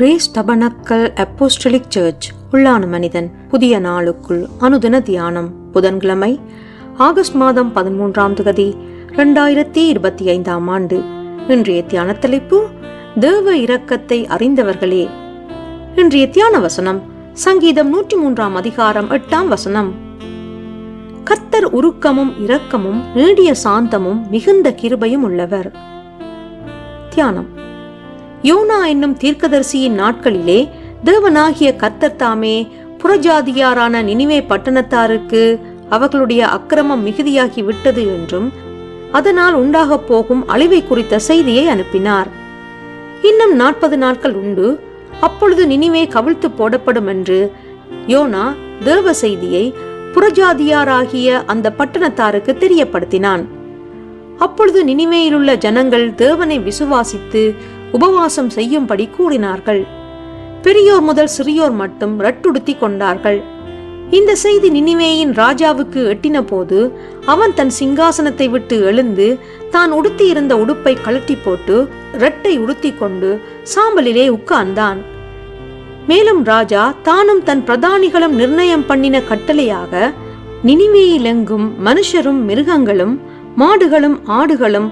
Grace tabernacle apostolic search உள்ளான மனிதன் புதிய நாளுக்குள் அனுதின தியானம் புதன்கிழமை ஆகஸ்ட் மாதம் பதிமூன்றாம் தேதி இரண்டாயிரத்தி இருபத்தி ஐந்தாம் ஆண்டு. இன்றைய தியான தலைப்பு தேவ இரக்கத்தை அறிந்தவர்களே. இன்றைய தியான வசனம் சங்கீதம் நூற்றி மூன்றாம் அதிகாரம் எட்டாம் வசனம். கத்தர் உருக்கமும் இரக்கமும் நீடிய சாந்தமும் மிகுந்த கிருபையும் உள்ளவர். தியானம். யோனா என்னும் தீர்க்கதரிசியின் நாட்களிலே தேவனாகிய கர்த்தர் தாமே புறஜாதியாரான நினிவே பட்டணத்தாருக்கு அவர்களுடைய அக்கிரமம் மிகுதியாகி விட்டது என்றும் அதனால் உண்டாக போகும் அழிவை குறித்த செய்தியை அனுப்பினார். இன்னும் நாற்பது நாட்கள் உண்டு. அப்பொழுது நினிவே கவிழ்த்து போடப்படும் என்று யோனா தேவ செய்தியை புறஜாதியாராகிய அந்த பட்டணத்தாருக்கு தெரியப்படுத்தினான். அப்பொழுது நினிவேயிலுள்ள ஜனங்கள் தேவனை விசுவாசித்து உபவாசம் செய்யும்படி கூறினார்கள். பெரியோர் முதல் சிறியோர் மட்டும் ரட்டுடுத்தி கொண்டார்கள். இந்த செய்தி நினிவேயின் ராஜாவுக்கு எட்டின போது அவன் தன் சிங்காசனத்தை விட்டு எழுந்து தான் உடுத்தியிருந்த உடுப்பை கழட்டி போட்டு ரெட்டை உடுத்தி கொண்டு சாம்பலிலே உட்கார்ந்தான். மேலும் ராஜா தானும் தன் பிரதானிகளும் நிர்ணயம் பண்ணின கட்டளையாக நினிவேயிலெங்கும் மனுஷரும் மிருகங்களும் மாடுகளும் ஆடுகளும்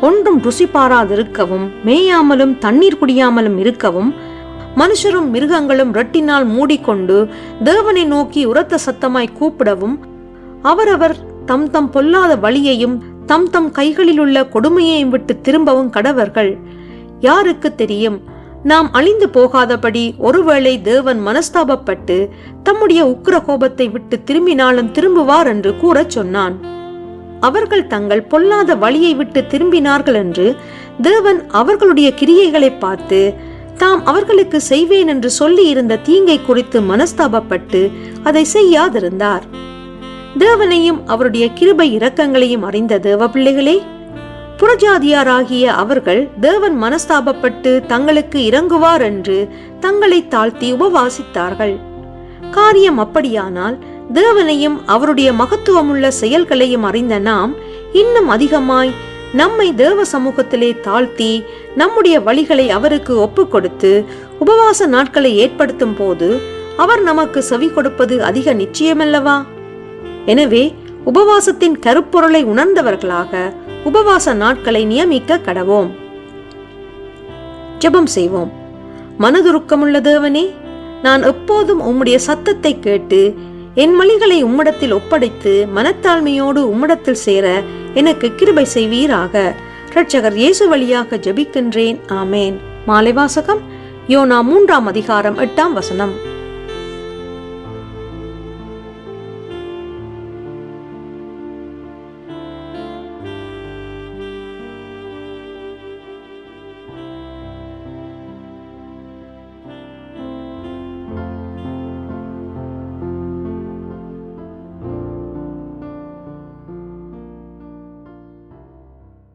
ஒன்றும் ருசி பாராதிருக்கவும் மேயாமலும் தண்ணீர் குடியாமலும் இருக்கவும் மனுஷரும் மிருகங்களும் ரெட்டினால் மூடிக்கொண்டு தேவனை நோக்கி உரத்த சத்தமாய் கூப்பிடவும் அவரவர் தம் தம் பொல்லாத வழியையும் தம் தம் கைகளிலுள்ள கொடுமையையும் விட்டு திரும்பவும் கடவர்கள். யாருக்கு தெரியும் நாம் அழிந்து போகாதபடி ஒருவேளை தேவன் மனஸ்தாபப்பட்டு தம்முடைய உக்கிர கோபத்தை விட்டு திரும்பினாலும் திரும்புவார் என்று கூறச் சொன்னான். அவர்கள் தங்கள் பொல்லாத வழியை விட்டு திரும்பினார்கள் என்று தேவன் அவர்களுடைய கிரியைகளை பார்த்து தாம் அவர்களுக்கு செய்வேன் என்று சொல்லி இருந்த தீங்கை குறித்து மனஸ்தாபப்பட்டு அதை செய்யாதிருந்தார். தேவனையும் அவருடைய கிருபை இரக்கங்களையும் அறிந்த தேவ பிள்ளைகளே புறஜாதியாராகிய அவர்கள் தேவன் மனஸ்தாபப்பட்டு தங்களுக்கு இறங்குவார் என்று தங்களை தாழ்த்தி உபவாசித்தார்கள். காரியம் அப்படியானால் தேவனையும் அவருடைய மகத்துவமுள்ள செயல்களையும் அறிந்த நாம் இன்னும் அதிகமாய் நம்மை தேவ சமூகத்திலே தாழ்த்தி நம்முடைய வழிகளை அவருக்கு ஒப்பு கொடுத்து உபவாச நாட்களை ஏற்படுத்தும் போது அவர் நமக்கு செவி கொடுப்பது அதிக நிச்சயமல்லவா? எனவே உபவாசத்தின் கருப்பொருளை உணர்ந்தவர்களாக உபவாச நாட்களை நியமிக்க கடவோம். ஜெபம் செய்வோம். மனதுருக்கமுள்ள தேவனே நான் எப்போதும் உம்முடைய சத்தத்தை கேட்டு என் மொழிகளை உம்மிடத்தில் ஒப்படைத்து மனத்தாழ்மையோடு உம்மிடத்தில் சேர எனக்கு கிருபை செய்வீராக. இரட்சகர் இயேசு வழியாக ஜபிக்கின்றேன். ஆமேன். மாலை வாசகம். யோனா மூன்றாம் அதிகாரம் எட்டாம் வசனம்.